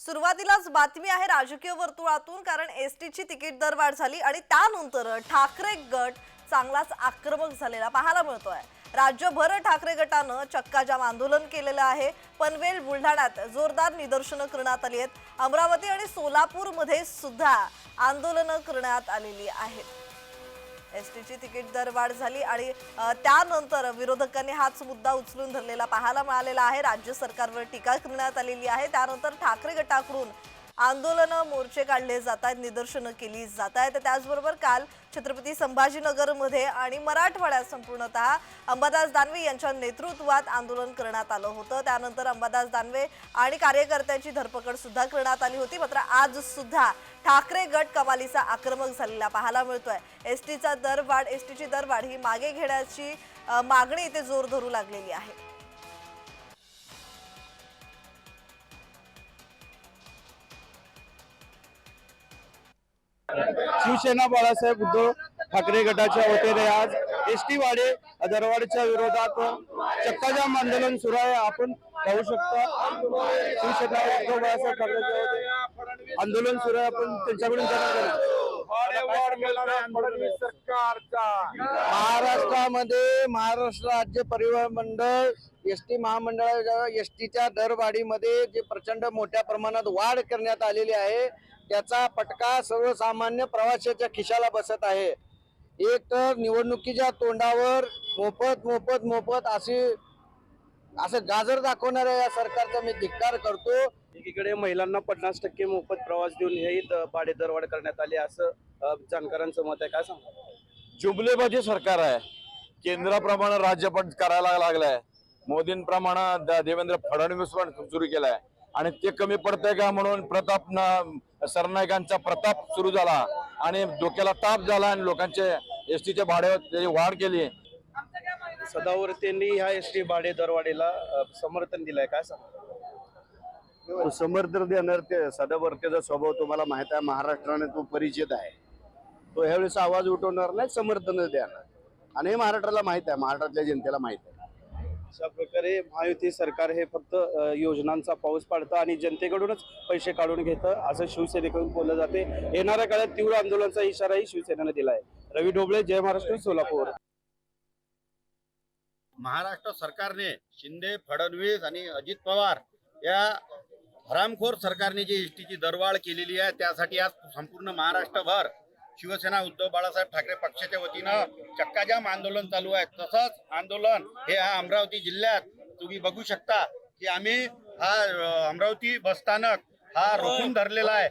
सुरुवातीलाच बातमी आहे राजकीय वर्तुळातून कारण एस टीची तिकीट दरवाढ झाली आणि त्यानंतर ठाकरे गट चांगलाच आक्रमक झालेला पाहायला मिळतोय. राज्यभर ठाकरे गटानं चक्काजाम आंदोलन केलेलं आहे. पनवेल बुलढाण्यात जोरदार निदर्शनं करण्यात आली आहेत. अमरावती आणि सोलापूरमध्ये सुद्धा आंदोलनं करण्यात आलेली आहेत. एस टीची तिकीट दरवाढ झाली आणि त्यानंतर विरोधकांनी हाच मुद्दा उचलून धरलेला पाहायला मिळालेला आहे. राज्य सरकारवर टीका करण्यात आलेली आहे. त्यानंतर ठाकरे गटाकडून आंदोलनं मोर्चे काढले जात आहेत निदर्शनं केली जात आहेत त्याचबरोबर काल छत्रपती संभाजीनगरमध्ये आणि मराठवाड्यात संपूर्णतः अंबादास दानवे यांच्या नेतृत्वात आंदोलन करण्यात आलं होतं. त्यानंतर अंबादास दानवे आणि कार्यकर्त्यांची धरपकड सुद्धा करण्यात आली होती. मात्र आज सुद्धा ठाकरे गट कमालीचा आक्रमक झालेला पाहायला मिळतोय. एस टीचा दरवाढ एस टीची दरवाढ ही मागे घेण्याची मागणी इथे जोर धरू लागलेली आहे. शिवसेना बाळासाहेब उद्धव ठाकरे गटाच्या वतीने आज एस टी वाडे दरवाढीच्या विरोधात चक्काजाम आंदोलन सुरू आहे. आपण पाहू शकता शिवसेना उद्धव बाळासाहेब ठाकरेच्या वतीने आंदोलन सुरू आहे. आपण त्यांच्याकडून. महाराष्ट्रामध्ये महाराष्ट्र राज्य परिवहन मंडळ एस टी महामंडळाच्या एस टीच्या दरवाढीमध्ये जे प्रचंड मोठ्या प्रमाणात वाढ करण्यात आलेली आहे त्याचा फटका सर्वसामान्य प्रवाशाच्या खिशाला बसत आहे. एक तर निवडणुकीच्या तोंडावर मोफत मोफत मोफत अशी असं गाजर दाखवणाऱ्या या सरकारचा मी धिक्कार करतो. एकीकडे महिलांना पन्नास टक्के मोफत प्रवास देऊन हे भाडे दरवाढ करण्यात आली असं अ, जाणकारांचं मत आहे. काय सांगा? जुमलेबाजी सरकार आहे. केंद्राप्रमाणे राज्य पण करायला लागलाय. मोदींप्रमाणे द- देवेंद्र फडणवीस पण सुरू केलाय. आणि ते कमी पडतंय का म्हणून प्रताप न- सरनाईकांचा प्रताप सुरू झाला. आणि डोक्याला ताप झाला आणि लोकांचे एस टीच्या भाड्यावर त्याची वाढ केली. सदावर्तेंनी ह्या एस टी भाडे दरवाढीला समर्थन दिलंय. काय सांगा? समर्थन देणार ते सदावर्तेचा स्वभाव तुम्हाला माहीत आहे महाराष्ट्राने तो परिचित आहे. तो ह्यावेळेस आवाज उठवणार नाही समर्थन देणार. आणि हे महाराष्ट्राला माहीत आहे महाराष्ट्रातल्या जनतेला माहीत आहे. अशा प्रकारे महायुती सरकार हे फक्त योजनांचा पाऊस पाडतं आणि जनतेकडूनच पैसे काढून घेतं असं शिवसेनेकडून बोललं जाते. येणाऱ्या काळात तीव्र आंदोलनाचा इशाराही शिवसेनेनं दिलाय. रवी ढोबळे जय महाराष्ट्र सोलापूर. महाराष्ट्र सरकारने शिंदे फडणवीस आणि अजित पवार या हरामखोर सरकारने जी एसटीची दरवाढ केलेली आहे त्यासाठी आज संपूर्ण महाराष्ट्रभर शिवसेना उद्धव बाळासाहेब ठाकरे पक्षाच्या वतीनं चक्काजाम आंदोलन चालू आहे. तसंच आंदोलन हे हा अमरावती जिल्ह्यात तुम्ही बघू शकता की आम्ही हा अमरावती बसस्थानक हा रोखून धरलेला आहे.